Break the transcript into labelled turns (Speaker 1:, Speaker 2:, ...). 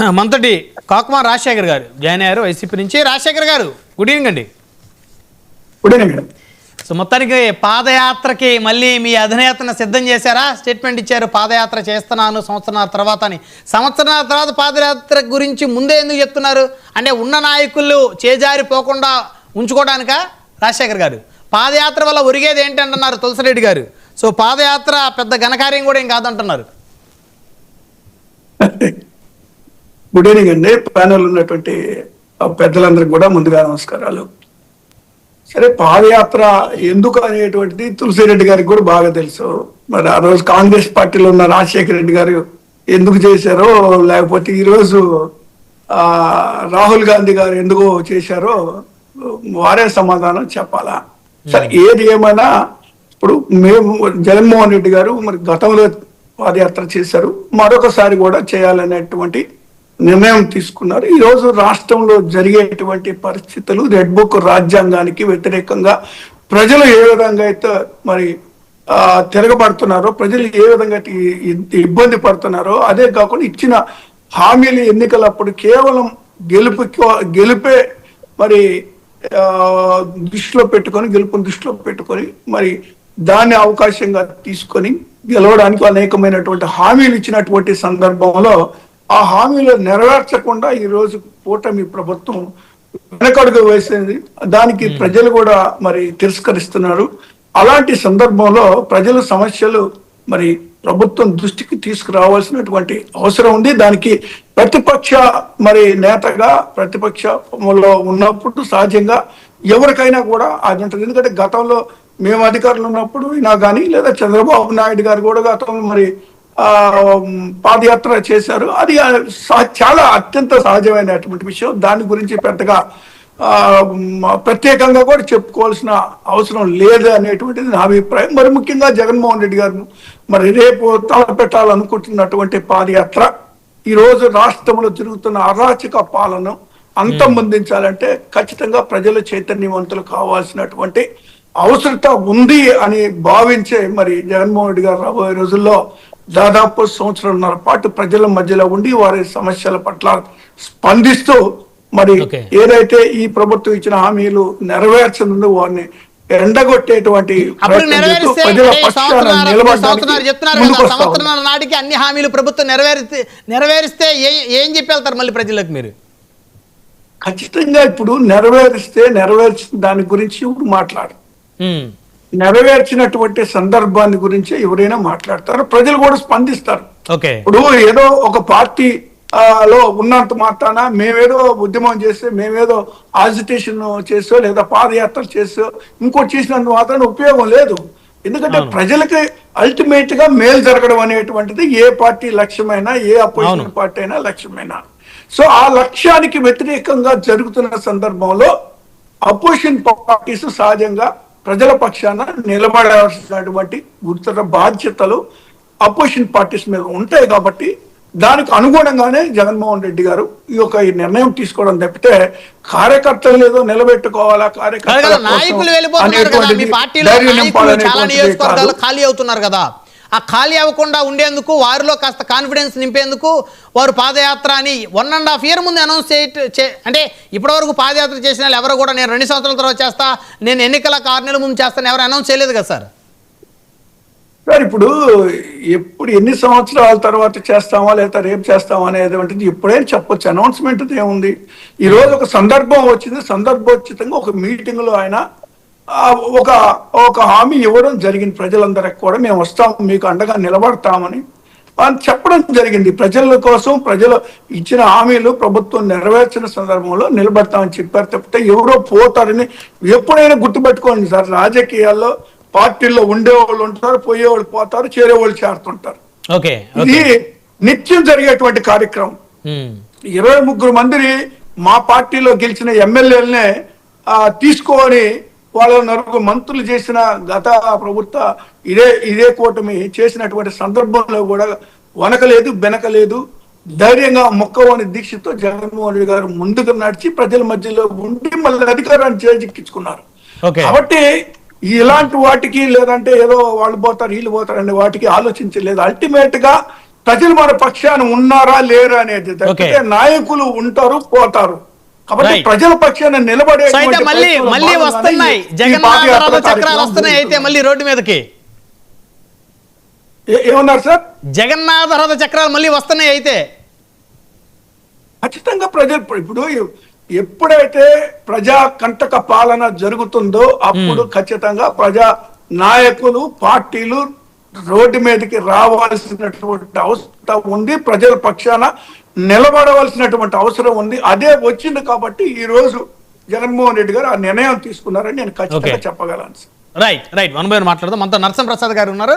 Speaker 1: మంతటి కాకుమార్ రాజశేఖర్ గారు జాయిన్ అయ్యారు వైసీపీ నుంచి. రాజశేఖర్ గారు గుడ్ ఈవినింగ్ అండి.
Speaker 2: గుడ్ ఈవినింగ్
Speaker 1: సో మొత్తానికి పాదయాత్రకి మళ్ళీ మీ అధినేతను సిద్ధం చేశారా? స్టేట్మెంట్ ఇచ్చారు పాదయాత్ర చేస్తున్నాను సంవత్సరాల తర్వాత అని. సంవత్సరాల తర్వాత పాదయాత్ర గురించి ముందే ఎందుకు చెప్తున్నారు? అంటే ఉన్న నాయకులు చేజారిపోకుండా ఉంచుకోవడానికా? రాజశేఖర్ గారు. పాదయాత్ర వల్ల ఒరిగేది ఏంటి అంటున్నారు తులసిరెడ్డి గారు. సో పాదయాత్ర పెద్ద ఘనకార్యం కూడా ఏం కాదంటున్నారు.
Speaker 2: గుడ్ ఈవినింగ్ అండి. ప్యానల్ ఉన్నటువంటి పెద్దలందరికీ కూడా ముందుగా నమస్కారాలు. సరే పాదయాత్ర ఎందుకు అనేటువంటిది తులసిరెడ్డి గారికి కూడా బాగా తెలుసు. మరి ఆ రోజు కాంగ్రెస్ పార్టీలో ఉన్న రాజశేఖర రెడ్డి గారు ఎందుకు చేశారో లేకపోతే ఈ రోజు ఆ రాహుల్ గాంధీ గారు ఎందుకు చేశారో వారే సమాధానం చెప్పాలా? సరే ఏది ఏమైనా ఇప్పుడు మేము జగన్మోహన్ రెడ్డి గారు మరి గతంలో పాదయాత్ర చేశారు. మరొకసారి కూడా చేయాలనేటువంటి నిర్ణయం తీసుకున్నారు. ఈరోజు రాష్ట్రంలో జరిగేటువంటి పరిస్థితులు రెడ్ బుక్ రాజ్యాంగానికి వ్యతిరేకంగా ప్రజలు ఏ విధంగా అయితే మరి ఆ, తిరగబడుతున్నారో ప్రజలు ఏ విధంగా అయితే ఇబ్బంది పడుతున్నారో అదే కాకుండా ఇచ్చిన హామీలు ఎన్నికలప్పుడు కేవలం గెలుపు గెలిపే మరి దృష్టిలో పెట్టుకొని గెలుపుని దృష్టిలో పెట్టుకొని మరి దాన్ని అవకాశంగా తీసుకొని గెలవడానికి అనేకమైనటువంటి హామీలు ఇచ్చినటువంటి సందర్భంలో ఆ హామీలు నెరవేర్చకుండా ఈ రోజు కూటమి ప్రభుత్వం వెనకడుగు వేసింది. దానికి ప్రజలు కూడా మరి తిరస్కరిస్తున్నారు. అలాంటి సందర్భంలో ప్రజల సమస్యలు మరి ప్రభుత్వం దృష్టికి తీసుకురావాల్సినటువంటి అవసరం ఉంది. దానికి ప్రతిపక్ష మరి నేతగా ప్రతిపక్షంలో ఉన్నప్పుడు సహజంగా ఎవరికైనా కూడా అది ఉంటుంది ఎందుకంటే గతంలో మేము అధికారులు ఉన్నప్పుడు అయినా కానీ లేదా చంద్రబాబు నాయుడు గారు కూడా గతంలో మరి పాదయాత్ర చేశారు. అది చాలా అత్యంత సహజమైనటువంటి విషయం. దాని గురించి పెద్దగా ప్రత్యేకంగా కూడా చెప్పుకోవాల్సిన అవసరం లేదు అనేటువంటిది నా అభిప్రాయం. మరి ముఖ్యంగా జగన్మోహన్ రెడ్డి గారు మరి రేపు తలపెట్టాలనుకుంటున్నటువంటి పాదయాత్ర ఈ రోజు రాష్ట్రంలో జరుగుతున్న అరాచక పాలన అంతమొందించాలంటే ఖచ్చితంగా ప్రజలు చైతన్యవంతులు కావాల్సినటువంటి అవసరత ఉంది అని భావించే మరి జగన్మోహన్ రెడ్డి గారు రాబోయే రోజుల్లో దాదాపు సంవత్సరంన్నర పాటు ప్రజల మధ్యలో ఉండి వారి సమస్యల పట్ల స్పందిస్తూ మరి. ఏదైతే ఈ ప్రభుత్వం ఇచ్చిన హామీలు నెరవేర్చనుందో వారిని ఎండగొట్టేటువంటి
Speaker 1: సంవత్సరాలు నాటికి అన్ని హామీలు ప్రభుత్వం నెరవేరిస్తే నెరవేరిస్తే ఏ చెప్పి వెళ్తారు మళ్ళీ ప్రజలకు మీరు?
Speaker 2: ఖచ్చితంగా ఇప్పుడు నెరవేరిస్తే నెరవేర్చిన దాని గురించి ఇప్పుడు మాట్లాడు. నెరవేర్చినటువంటి సందర్భాన్ని గురించి ఎవరైనా మాట్లాడతారు. ప్రజలు కూడా స్పందిస్తారు. ఇప్పుడు ఏదో ఒక పార్టీ లో ఉన్నంత మాత్రాన మేమేదో ఉద్యమం చేస్తే మేమేదో ఆజిటేషన్ చేసో లేదా పాదయాత్ర చేసో ఇంకోటి చేసినంత మాత్రాన ఉపయోగం లేదు. ఎందుకంటే ప్రజలకి అల్టిమేట్గా మేలు జరగడం అనేటువంటిది ఏ పార్టీ లక్ష్యమైనా ఏ అపోజిషన్. పార్టీ అయినా లక్ష్యమైనా. సో ఆ లక్ష్యానికి వ్యతిరేకంగా జరుగుతున్న సందర్భంలో అపోజిషన్ పార్టీస్ సహజంగా ప్రజల పక్షాన నిలబడాల్సినటువంటి గురుతర బాధ్యతలు అపోజిషన్ పార్టీస్ మీద ఉంటాయి కాబట్టి దానికి అనుగుణంగానే జగన్మోహన్ రెడ్డి గారు ఈ యొక్క ఈ నిర్ణయం తీసుకోవడం తప్పితే కార్యకర్తలు ఏదో నిలబెట్టుకోవాలా కార్యకర్తల.
Speaker 1: ఖాళీ అవుతున్నారు కదా ఆ ఖాళీ అవ్వకుండా ఉండేందుకు వారిలో కాస్త కాన్ఫిడెన్స్ నింపేందుకు వారు పాదయాత్ర అని వన్ అండ్ హాఫ్ ఇయర్ ముందు అనౌన్స్ చే అంటే ఇప్పటివరకు పాదయాత్ర చేసిన వాళ్ళు ఎవరు కూడా నేను రెండు సంవత్సరాల తర్వాత చేస్తా నేను ఎన్నికల ఆరు నెలల ముందు చేస్తాను ఎవరు అనౌన్స్ చేయలేదు కదా సార్?
Speaker 2: సార్ ఇప్పుడు ఎప్పుడు ఎన్ని సంవత్సరాల తర్వాత చేస్తామా లేదా రేపు చేస్తామా అనేటువంటిది ఇప్పుడేం చెప్పొచ్చు. అనౌన్స్మెంట్ ఏముంది ఈ రోజు ఒక సందర్భం వచ్చింది. సందర్భోచితంగా ఒక మీటింగ్లో ఆయన ఒక ఒక హామీ ఇవ్వడం జరిగింది ప్రజలందరికి కూడా. మేము వస్తాం మీకు అండగా నిలబడతామని. అని చెప్పడం జరిగింది. ప్రజల కోసం ప్రజలు ఇచ్చిన హామీలు ప్రభుత్వం నెరవేర్చిన సందర్భంలో నిలబడతామని చెప్పారు. తప్పితే ఎవరో పోతారని ఎప్పుడైనా గుర్తుపెట్టుకోండి సార్. రాజకీయాల్లో పార్టీల్లో ఉండేవాళ్ళు ఉంటారు పోయేవాళ్ళు పోతారు చేరేవాళ్ళు చేరుతుంటారు. ఇది నిత్యం జరిగేటువంటి కార్యక్రమం. ఇరవై ముగ్గురు మందిని మా పార్టీలో గెలిచిన ఎమ్మెల్యేలనే తీసుకొని వాళ్ళ నలుగురు మంత్రులు చేసిన గత ప్రభుత్వ ఇదే ఇదే కూటమి చేసినటువంటి సందర్భంలో కూడా వనకలేదు బెనకలేదు. ధైర్యంగా మొక్కవని దీక్షతో జగన్మోహన్ రెడ్డి గారు ముందుకు నడిచి ప్రజల మధ్యలో ఉండి మళ్ళీ అధికారాన్ని చేజిక్కించుకున్నారు. కాబట్టి ఇలాంటి వాటికి లేదంటే ఏదో వాళ్ళు పోతారు వీళ్ళు పోతారు అనే వాటికి ఆలోచించలేదు. అల్టిమేట్గా ప్రజలు మన పక్షాన ఉన్నారా లేరా అనేది. నాయకులు ఉంటారు పోతారు. కాబట్టి. ప్రజల పక్షాన నిలబడే
Speaker 1: మళ్ళీ మళ్ళీ వస్తున్నాయి. రథ చక్రాలు వస్తున్నాయి అయితే మళ్ళీ రోడ్డు మీదకి.
Speaker 2: ఏమన్నారు సార్?
Speaker 1: జగన్నాథ రథ చక్రాలు మళ్ళీ వస్తున్నాయి అయితే.
Speaker 2: ఖచ్చితంగా ప్రజలు ఇప్పుడు ఎప్పుడైతే ప్రజా కంటక పాలన జరుగుతుందో అప్పుడు ఖచ్చితంగా ప్రజా నాయకులు పార్టీలు రోడ్డు మీదకి రావాల్సినటువంటి అవసరం ఉంది ప్రజల పక్షాన నిలబడవలసినటువంటి అవసరం ఉంది. అదే వచ్చింది కాబట్టి ఈ రోజు జగన్మోహన్ రెడ్డి గారు ఆ నిర్ణయం తీసుకున్నారని నేను ఖచ్చితంగా. చెప్పగలను.
Speaker 1: రైట్ రైట్ వన్ బై మాట్లాడదాం. మనతో నరసింహ ప్రసాద్ గారు ఉన్నారు.